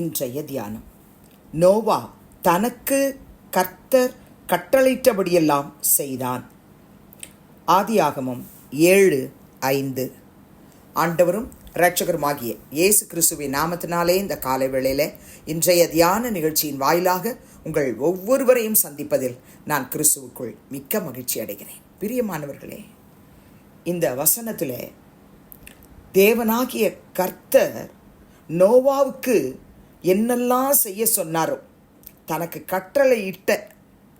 இன்றைய தியானம். நோவா தனக்கு கர்த்தர் கட்டளையிட்டபடியெல்லாம் செய்தான். ஆதியாகமம் ஏழு ஐந்து. ஆண்டவரும் இரட்சகருமாகிய இயேசு கிறிஸ்துவின் நாமத்தினாலே இந்த காலை வேளையில் இன்றைய தியான நிகழ்ச்சியின் வாயிலாக உங்கள் ஒவ்வொருவரையும் சந்திப்பதில் நான் கிறிஸ்துவுக்குள் மிக்க மகிழ்ச்சி அடைகிறேன். பிரியமானவர்களே இந்த வசனத்தில் தேவனாகிய கர்த்தர் நோவாவுக்கு என்னெல்லாம் செய்ய சொன்னாரோ தனக்கு கட்டளையிட்ட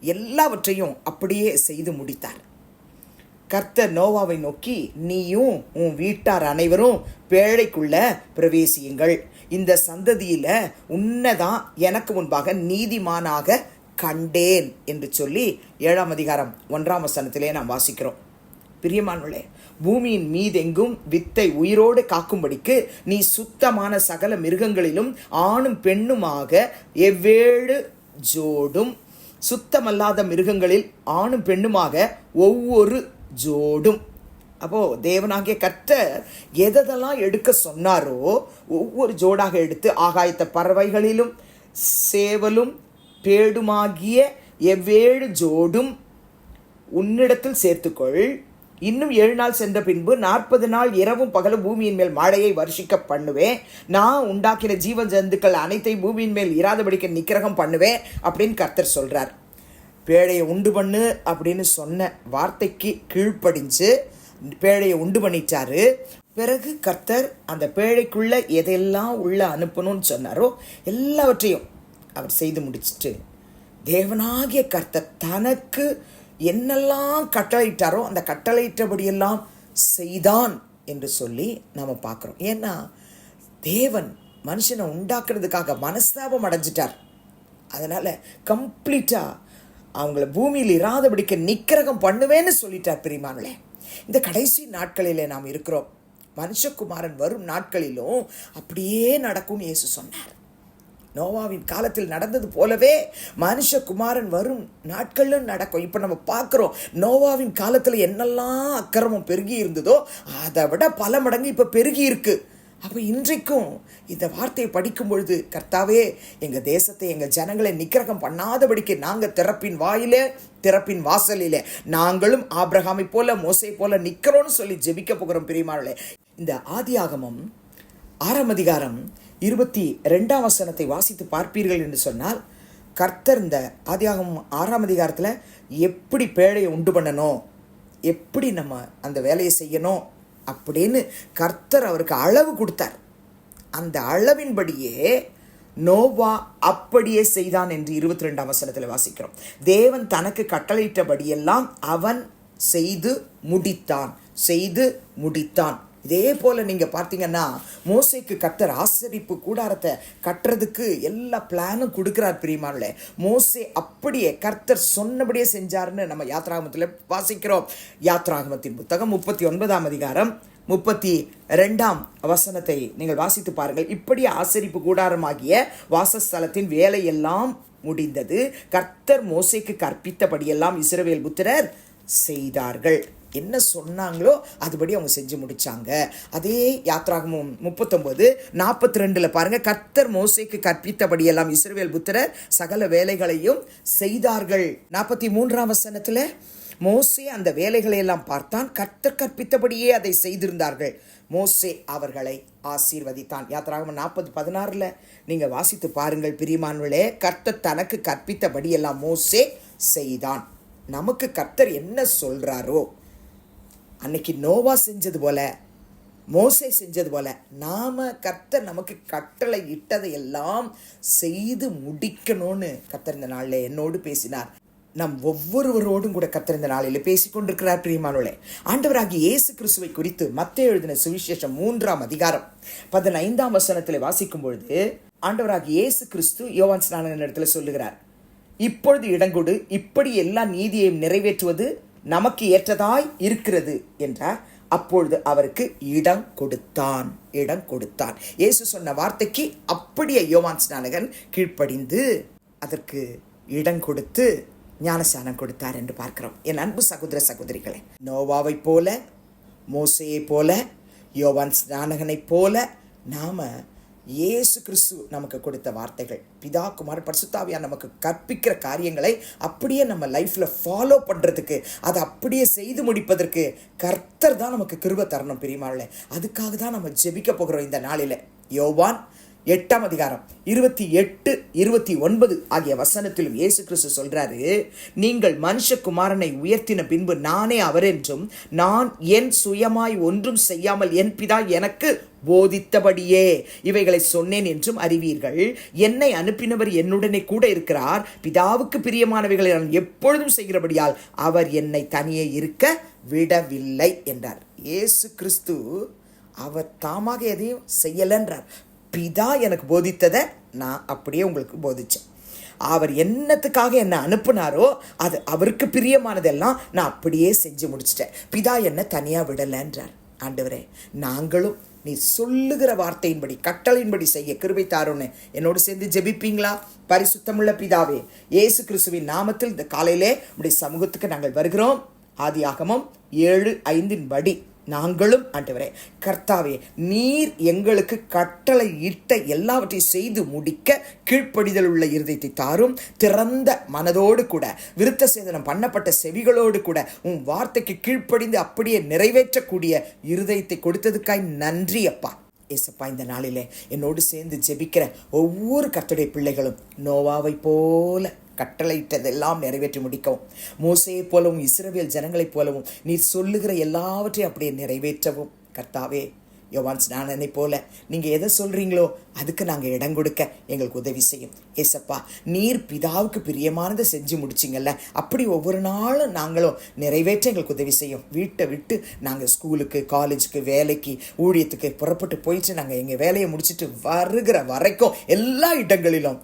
எல்லாவற்றையும் அப்படியே செய்து முடித்தார். கர்த்தர் நோவாவை நோக்கி நீயும் உன் வீட்டார் அனைவரும் பேழைக்குள்ள பிரவேசியுங்கள். இந்த சந்ததியில் உன்னதான் எனக்கு முன்பாக நீதிமானாக கண்டேன் என்று சொல்லி ஏழாம் அதிகாரம் ஒன்றாம் வசனத்திலே நாம் வாசிக்கிறோம். பிரியமானவளே பூமியின் மீதெங்கும் வித்தை உயிரோடு காக்கும்படிக்கு நீ சுத்தமான சகல மிருகங்களிலும் ஆணும் பெண்ணுமாக எவ்வேழு ஜோடும் சுத்தமல்லாத மிருகங்களில் ஆணும் பெண்ணுமாக ஒவ்வொரு ஜோடும். அப்போ தேவனாகிய கர்த்தர் எதெல்லாம் எடுக்க சொன்னாரோ ஒவ்வொரு ஜோடாக எடுத்து ஆகாயத்த பறவைகளிலும் சேவலும் பேடுமாகிய எவ்வேழு ஜோடும் உன்னிடத்தில் சேர்த்துக்கொள். இன்னும் ஏழு நாள் சென்ற பின்பு நாற்பது நாள் இரவும் பகலும் பூமியின் மேல் மழையை வருஷிக்க பண்ணுவேன். நான் உண்டாக்கின ஜீவ ஜந்துக்கள் அனைத்தையும் பூமியின் மேல் இராதபடிக்க நிக்கிரகம் பண்ணுவேன் அப்படின்னு கர்த்தர் சொல்கிறார் பேழையை உண்டு பண்ணு அப்படின்னு சொன்ன வார்த்தைக்கு கீழ்ப்படிஞ்சு பேழையை உண்டு பண்ணிட்டாரு பிறகு கர்த்தர் அந்த பேழைக்குள்ள எதெல்லாம் உள்ள அனுப்பணும்னு சொன்னாரோ எல்லாவற்றையும் அவர் செய்து முடிச்சிட்டு தேவனாகிய கர்த்தர் தனக்கு என்னெல்லாம் கட்டளையிட்டாரோ அந்த கட்டளையிட்டபடியெல்லாம் செய்தான் என்று சொல்லி நாம் பார்க்குறோம். ஏன்னா தேவன் மனுஷனை உண்டாக்குறதுக்காக மனஸ்தாபம் அடைஞ்சிட்டார். அதனால் கம்ப்ளீட்டாக அவங்கள பூமியில் இராதபடிக்க நிக்கிரகம் பண்ணுவேன்னு சொல்லிட்டார் பிரிமானே இந்த கடைசி நாட்களிலே நாம் இருக்கிறோம். மனுஷகுமாரன் வரும் நாட்களிலும் அப்படியே நடக்கும்னு இயேசு சொன்னார். நோவாவின் காலத்தில் நடந்தது போலவே மனுஷகுமாரன் வரும் நாட்களில் நடக்கும். இப்போ நம்ம பார்க்குறோம் நோவாவின் காலத்தில் என்னெல்லாம் அக்கிரமம் பெருகி இருந்ததோ அதை விட பல மடங்கு இப்போ பெருகி இருக்கு. அப்போ இன்றைக்கும் இந்த வார்த்தையை படிக்கும் பொழுது கர்த்தாவே எங்கள் தேசத்தை எங்கள் ஜனங்களை நிக்கிரகம் பண்ணாதபடிக்கு நாங்கள் திறப்பின் வாயிலே திறப்பின் வாசலிலே நாங்களும் ஆப்ரஹாமை போல மோசை போல நிற்கிறோன்னு சொல்லி ஜெபிக்க போகிறோம் பிரியமானே இந்த ஆதி ஆகமம் ஆறாம் அதிகாரம் இருபத்தி ரெண்டாம் வசனத்தை வாசித்து பார்ப்பீர்கள் என்று சொன்னால் கர்த்தர் இந்த ஆதியாகம் ஆறாம் அதிகாரத்தில் எப்படி பேழையை உண்டு பண்ணணும் எப்படி நம்ம அந்த வேலையை செய்யணும் அப்படின்னு கர்த்தர் அவருக்கு அளவு கொடுத்தார். அந்த அளவின்படியே நோவா அப்படியே செய்தான் என்று இருபத்தி ரெண்டாம் வசனத்தில் வாசிக்கிறோம். தேவன் தனக்கு கட்டளையிட்டபடியெல்லாம் அவன் செய்து முடித்தான் செய்து முடித்தான். இதே போல் நீங்கள் பார்த்தீங்கன்னா மோசைக்கு கத்தர் ஆசரிப்பு கூடாரத்தை கட்டுறதுக்கு எல்லா பிளானும் கொடுக்குறார் பிரியமானே மோசே அப்படியே கர்த்தர் சொன்னபடியே செஞ்சாருன்னு நம்ம யாத்ராகமத்தில் வாசிக்கிறோம். யாத்ராகமத்தின் புத்தகம் முப்பத்தி ஒன்பதாம் அதிகாரம் முப்பத்தி ரெண்டாம் வசனத்தை நீங்கள் வாசித்து பாருங்கள். இப்படி ஆசரிப்பு கூடாரமாகிய வாசஸ்தலத்தின் வேலையெல்லாம் முடிந்தது. கர்த்தர் மோசைக்கு கற்பித்தபடியெல்லாம் இஸ்ரவேல் புத்திரர் செய்தார்கள். என்ன சொன்னாங்களோ அதுபடி அவங்க செஞ்சு முடித்தாங்க அதே யாத்ராகமும் முப்பத்தொம்போது நாற்பத்தி ரெண்டில் பாருங்கள் கர்த்தர் மோசைக்கு கற்பித்தபடியெல்லாம் இஸ்ரவேல் புத்திரர் சகல வேலைகளையும் செய்தார்கள். நாற்பத்தி மூன்றாம் வசனத்தில் மோசே அந்த வேலைகளை எல்லாம் பார்த்தான் கர்த்தர் கற்பித்தபடியே அதை செய்திருந்தார்கள். மோசே அவர்களை ஆசீர்வதித்தான். யாத்திராகம நாற்பது பதினாறில் நீங்கள் வாசித்து பாருங்கள் பிரிமான்களே கர்த்தர் தனக்கு கற்பித்தபடியெல்லாம் மோசே செய்தான். நமக்கு கர்த்தர் என்ன சொல்கிறாரோ அன்னைக்கு நோவா செஞ்சது போல மோசை செஞ்சது போல நாம் கர்த்தர் நமக்கு கட்டளை இட்டதை எல்லாம் செய்து முடிக்கணும்னு கர்த்தர் இந்த நாளில் என்னோடு பேசினார். நம் ஒவ்வொருவரோடும் கூட கர்த்தர் இந்த நாளில் பேசிக் கொண்டிருக்கிறார் பிரியமானோளே ஆண்டவராகி இயேசு கிறிஸ்துவை குறித்து மத்த எழுதின சுவிசேஷம் மூன்றாம் அதிகாரம் பதினைந்தாம் வசனத்தில் வாசிக்கும் பொழுது ஆண்டவராகி இயேசு கிறிஸ்து யோவான் ஸ்நானகன் இடத்துல சொல்லுகிறார். இப்பொழுது இடங்கொடு இப்படி எல்லா நீதியையும் நிறைவேற்றுவது நமக்கு ஏற்றதாய் இருக்கிறது என்றார். அப்பொழுது அவருக்கு இடம் கொடுத்தான் இடம் கொடுத்தான். இயேசு சொன்ன வார்த்தைக்கு அப்படியே யோவான் ஸ்நானகன் கீழ்ப்படிந்து அதற்கு இடம் கொடுத்து ஞானஸ்தானம் கொடுத்தார் என்று பார்க்கிறோம். என் அன்பு சகோதர சகோதரிகளே நோவாவைப் போல மோசையைப் போல யோவான் ஸ்நானகனைப் போல நாம இயேசு கிறிஸ்து நமக்கு கொடுத்த வார்த்தைகள். பிதா குமார் பரிசுத்தாவியா நமக்கு கற்பிக்கிற காரியங்களை அப்படியே நம்ம லைஃப்பில் ஃபாலோ பண்ணுறதுக்கு அதை அப்படியே செய்து முடிப்பதற்கு கர்த்தர் தான் நமக்கு கிருப தரணும் பிரியமாவில் அதுக்காக தான் நம்ம ஜெபிக்க போகிறோம் இந்த நாளில். யோவான் எட்டாம் அதிகாரம் இருபத்தி எட்டு இருபத்தி ஒன்பது ஆகிய வசனத்திலும் இயேசு கிறிஸ்து சொல்றாரு நீங்கள் மனுஷகுமாரனை உயர்த்தின பின்பு நானே அவர் என்றும் நான் என் சுயமாய் ஒன்றும் செய்யாமல் என் பிதா எனக்கு போதித்தபடியே இவைகளை சொன்னேன் என்றும் அறிவீர்கள். என்னை அனுப்பினவர் என்னுடனே கூட இருக்கிறார். பிதாவுக்கு பிரியமானவைகளை நான் எப்பொழுதும் செய்கிறபடியால் அவர் என்னை தனியே இருக்க விடவில்லை என்றார். இயேசு கிறிஸ்து அவர் தாமாக எதையும் செய்யலைன்றார். பிதா எனக்கு போதித்ததை நான் அப்படியே உங்களுக்கு போதித்தேன் அவர் என்னத்துக்காக என்னை அனுப்புனாரோ அது அவருக்கு பிரியமானதெல்லாம் நான் அப்படியே செஞ்சு முடிச்சிட்டேன். பிதா என்னை தனியாக விடலைன்றார். ஆண்டவரே நாங்களும் நீ சொல்லுகிற வார்த்தையின்படி கட்டளையின்படி செய்ய கிருபை தாரோன்னு என்னோடு சேர்ந்து ஜெபிப்பீங்களா? பரிசுத்தமுள்ள பிதாவே இயேசு கிறிஸ்துவின் நாமத்தில் இந்த காலையிலே உடைய சமூகத்துக்கு நாங்கள் வருகிறோம். ஆதி ஆதியாகமம் ஏழு ஐந்தின் படி நாங்களும் ஆண்டவரே கர்த்தாவே நீர் எங்களுக்கு கட்டளை இட்ட எல்லாவற்றையும் செய்து முடிக்க கீழ்ப்படிதல் உள்ள இருதயத்தை தாரும். திறந்த மனதோடு கூட விருத்த சேதனம் பண்ணப்பட்ட செவிகளோடு கூட உன் வார்த்தைக்கு கீழ்ப்படிந்து அப்படியே நிறைவேற்றக்கூடிய இருதயத்தை கொடுத்ததுக்காய் நன்றி அப்பா. ஏசப்பா இந்த நாளிலே என்னோடு சேர்ந்து ஜெபிக்கிற ஒவ்வொரு கர்த்தருடைய பிள்ளைகளும் நோவாவை போல. கட்டளையிட்டதெல்லாம் நிறைவேற்றி முடிக்கவும். மோசையைப் போலவும் இஸ்ரவேல் ஜனங்களைப் போலவும் நீர் சொல்லுகிற எல்லாவற்றையும் அப்படியே நிறைவேற்றவும். கர்த்தாவே யோவான்ஸ் நான் என்னை போல நீங்கள் எதை சொல்கிறீங்களோ அதுக்கு நாங்கள் இடம் கொடுக்க எங்களுக்கு உதவி செய்யும். ஏசப்பா நீர் பிதாவுக்கு பிரியமானதை செஞ்சு முடிச்சிங்கல்ல. அப்படி ஒவ்வொரு நாளும் நாங்களும் நிறைவேற்ற எங்களுக்கு உதவி செய்யும். வீட்டை விட்டு நாங்கள் ஸ்கூலுக்கு காலேஜுக்கு வேலைக்கு ஊழியத்துக்கு புறப்பட்டு போயிட்டு நாங்கள் எங்கள் வேலையை முடிச்சுட்டு வருகிற வரைக்கும் எல்லா இடங்களிலும்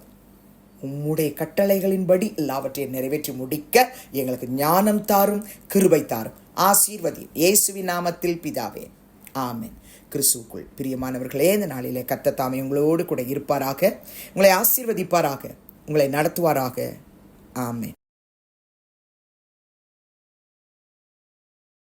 உம்முடைய கட்டளைகளின்படி எல்லாவற்றையும் நிறைவேற்றி முடிக்க எங்களுக்கு ஞானம் தாரும் கிருபை தாரும். ஆசீர்வதி. இயேசுவி நாமத்தில் பிதாவே. ஆமேன். கிறிஸ்துக்குள் பிரியமானவர்களே இந்த நாளிலே கத்த தாமே உங்களோடு கூட இருப்பாராக. உங்களை ஆசீர்வதிப்பாராக. உங்களை நடத்துவாராக. ஆமென்.